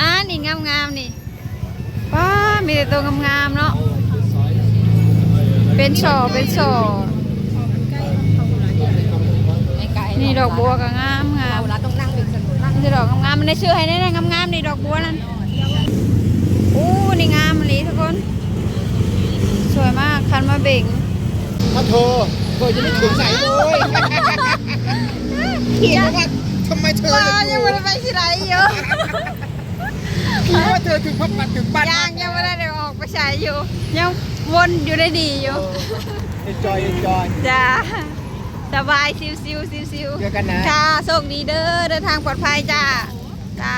อ่านี่งามงามๆนี่ว้ามีแต่ตัวงามๆเนาะเป็นช่อเป็นช่อนี่ดอกบัวก็งามงามเราต้องนั่งเป็นสนุนนั่งนี่ดอกงามๆมันได้ชื่อให้แน่ๆงามๆนี่ดอกบัวนั่นอู้นี่งามเลยทุกคน สวยมากคันมาเบ่งมาโทรโทรจะไม่ถึงไหนเลยเขียนว่าทำไมเธอป้ายังไม่ได้ไปที่ไหนเยอะ คิดว่าเธอถึงพับปัดถึงบ้านยังยังไม่ได้เดี๋ยวออกไปใช้อยู่ ยังวนอยู่ได้ดีอยู่เอ็นจอยเอ็นจอยจ้าสบายซิวซิวซิวซิวเจอกันนะค่ะโชคดีเด้อเดินทางปลอดภัยจ้าจ้า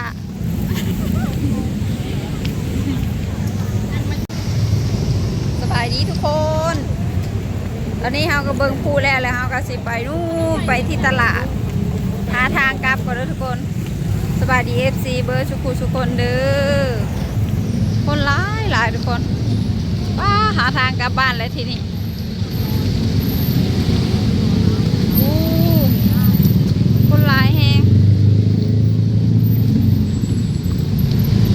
สบายดีทุกคน ตอนนี้เฮาก็เบิ่งพูแล้วแล้วเฮาก็สิไปนู่นไปที่ตลาด หาทางกลับก่อนเด้อทุกคน สบายดีเอฟซีเบอร์ชุกุชุกคนเด้อคนหลายหลายทุกคนว้าหาทางกลับบ้านแล้วทีนี้อู้คนหลายแฮง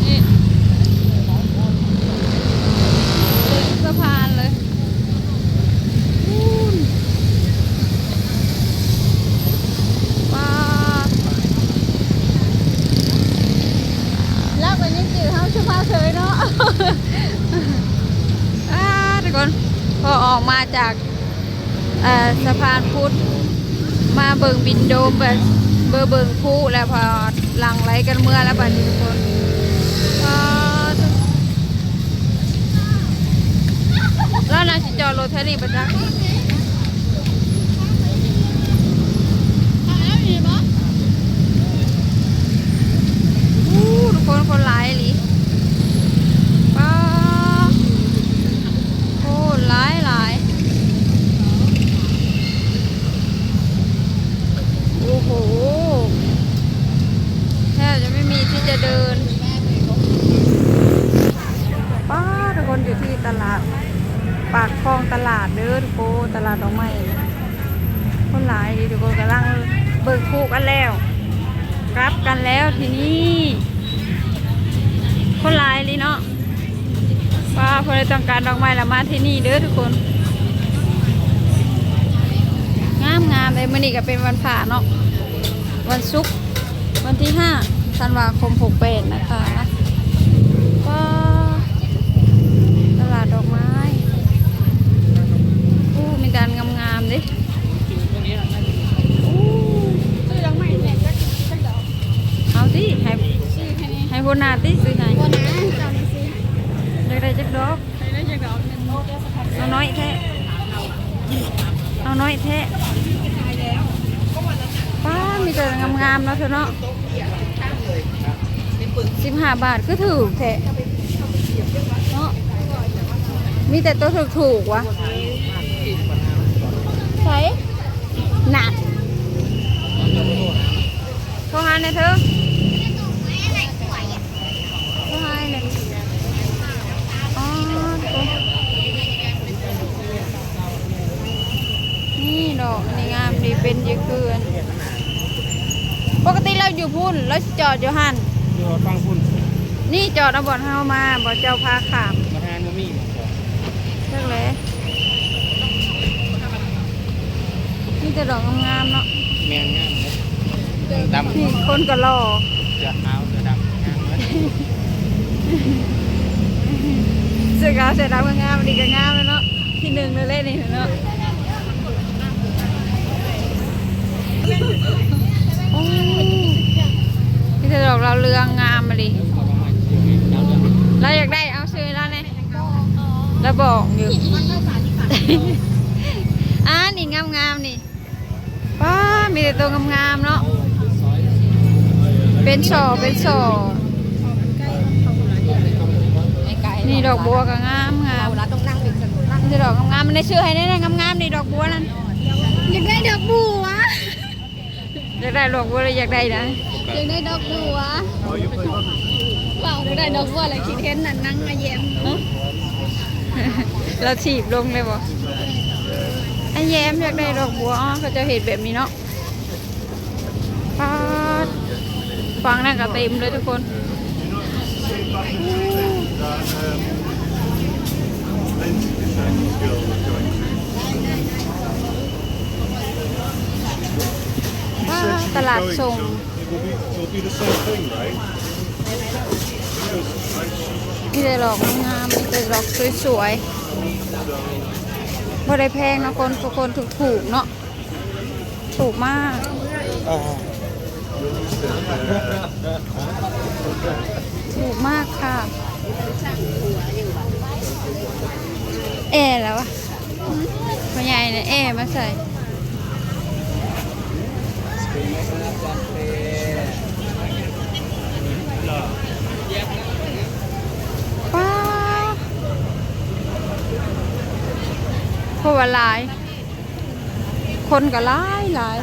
นี่เดินสะพานเลยอู้นว้า แล้วเป็น ยังจืดเขาชุพาเฉยเนาะอ่าทุกคนพอออกมาจากสะพานพุทธมาเบิงบินโดมเบอร์เบิงผู้แล้วพอหลังไหลกันเมื่อแล้วบัดนี้ทุกคนแล้วนายสิจอดรถเท่านี้ปะจักษ์อู้ทุกคนคนหลายหลีป้าโอ้หลายหลายโอ้โหแทบจะไม่มีที่จะเดินป้าทุกคนอยู่ที่ตลาด ปากคลองตลาดเด้อทุกคนตลาดดอกไม้คนหลายดีทุกคนกำลังเบิกคู่กันแล้วกลับกันแล้วทีนี้คนหลายเลยเนาะว่าคนใดต้องการดอกไม้ละมาที่นี่เด้อทุกคน งามงามเลยมื่อนี้ก็เป็นวันผ่าเนาะวันศุกร์วันที่ห้าธันวาคมหกแปดนะคะก็ตลาดดอกไม้อู้มีการงามงามๆดิอู้ ซื้อดอกไม้แทนจักจักดอก เอาสิให้ ซื้อแค่ นี้ให้พนาติซื้อให้โบนะจำซื้ออยากได้จักดอกใครได้จักดอกหนึ่งโลเดียวสักพันเอาน้อยแท้เอาน้อยแท้ป้ามีแต่งามๆเนาะเธอเนาะสิบห้าบาทก็ถูกแท้เนาะมีแต่ตัวถูกๆวะใช่หนักโทรหาหน่อยเธอโทรหาหน่อยอ๋อทุกคน นี่ดอกนี่งามดีเป็นเยอะเกินปกติเรา อยู่พุ่นเราสิจอดอยู่หันเดี๋ยวฟังคุณนี่จอดเอาบอดเฮามาบอดเจ้าพาขามประธานมมี่เลิกเลยนี่แต่ดอกงามๆเนาะแมนงามเลยดำนี่คนก็รอเสือขาวเสือดำงามเลยเสื้อขาวเสื้อดำก็งามอันนี้ก็งามเลยเนาะที่หนึ่งเลยเล่นนี่เนาะโอ้ นี่แต่ดอกเราวเรืองงามมาดิเราอยากได้เอาซื้อแล้วเนี่ยเราบอกอยู่อ่านี่งามๆนี่ป้ามีแต่ตัวงามๆเนาะเป็นช่อเป็นช่อไอ้ไก่นี่ดอกบัวก็งามงามเราต้องนั่งเป็นสนุนนั่งนี่ดอกงามๆมันได้ชื่อให้แน่ๆงามๆนี่ดอกบัวนั่นอยากได้ดอกบัวอยากได้ดอกบัวเลยอยากได้นะอ ยากได้ดอกบัวเปล่าอยากได้ดอกบัวอะไรคิดเห็นน่ะนั่งมาเยี่ยมเราถีบลงเลยบ่ไอ้แย้มอยากได้ดอกบัวอ๋อเขาจะเห็นแบบนี้เนาะปาดฟังนั่นก็เต็มเลยทุกคนว้าวตลาดส่ง It will be, it will be the same thing, right? มีแต่ดอกงามมีแต่ดอกสวยๆบ่ได้แพงนะคนทุกคนถูกถูกๆเนาะถูกมาก ถูกมากค่ะ แอร์แล้ววะพ่อใหญ่เนี่ยแอร์มาใส่ ป้าเพ ราะว่าหลาย คนก็หลายหลาย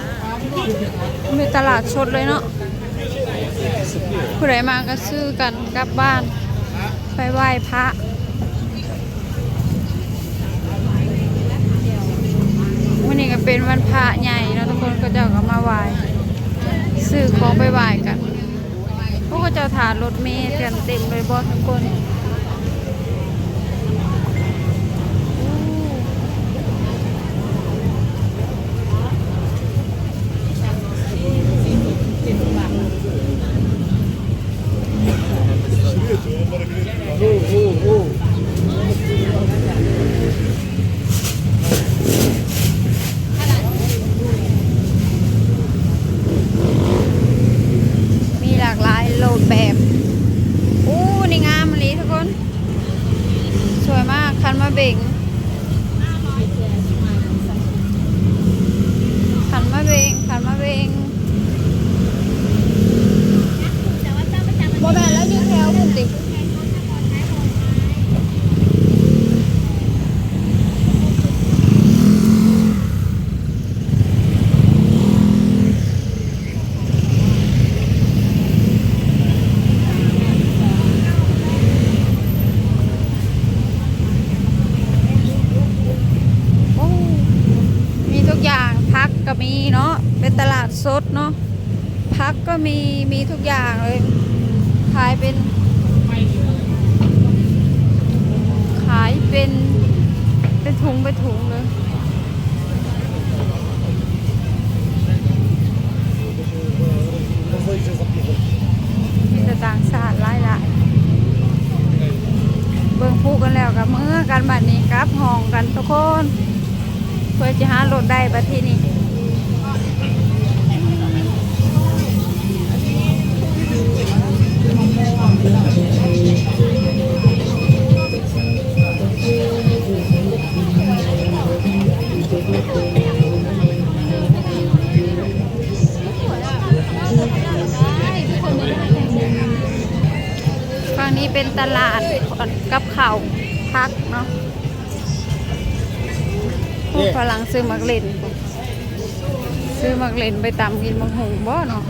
มีตลาดสดเลยเนาะผู้ใดมาก็ซื้อกันกลับบ้าน ไปไหว้พระวันนี้ก็เป็นวันพระใหญ่เนาะทุกคนก็จ้าก็มาไหว้ซื้อของไปไหว้กันพวกก็จะถ่ารถเมล์กันเต็มเลยบอทุกคนมีหลากหลายโลดแบบอู้นี่งามเลยทุกคน ส วยมาก คันมาเบ่ง คันมาเบ่ง คันมาเบ่งบ่แม่นแล้วยืนแถวคุณติ โอ้มีทุกอย่างพักก็ มีเนาะเป็นตลาดสดเนาะพักก็มีมีทุกอย่างเลยขายเป็น ขายเป็นเป็นถุงเป็นถุงเลยมีแต่ต่างชาติหลายหลายๆเบิ่งพูกันแล้วกับเมื่อกันบัดนี้กลับห้องกันทุกคนเพื่อจะหารถได้บัดที่นี้ ฝั่งนี้เป็นตลาดกับเขาวพักเนาะพวกฝรั่งซื้อมักเล่น ซื้อมักเล่นไปตำกินมังหงบ่เนาะ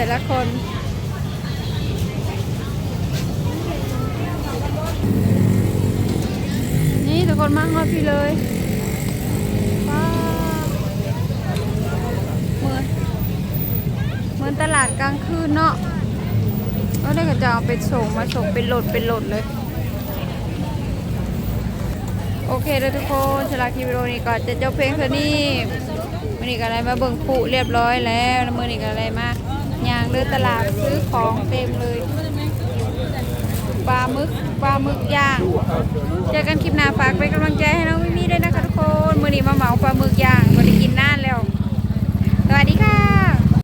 แต่ละคน นี่ทุกคนมาฮอดพี่เลยว้าเหมือนเหมือนตลาดกลางคืนเนาะก็ได้ก็จะเอาไปส่งมาส่งเป็นโหลดเป็นโหลดเลย โอเคเลยทุกคนสำหรับคลิปวิดีโอนี้ก็จะจบเพลงเท่านี้มื่อนี้ก็อะไรมาเบิ่งปุเรียบร้อยแล้วแล้ว มือนี้ก็อะไรมา อย่างเดินตลาดซื้อของเต็มเลยปลาหมึกปลาหมึกย่างเจอกันคลิปหน้าฝากเป็นกำลังใจให้น้องมิมีด้วยนะคะทุกคน มือนี้มาเหมาปลาหมึกย่างวันนี้กินน่านแล้ว สวัสดีค่ะ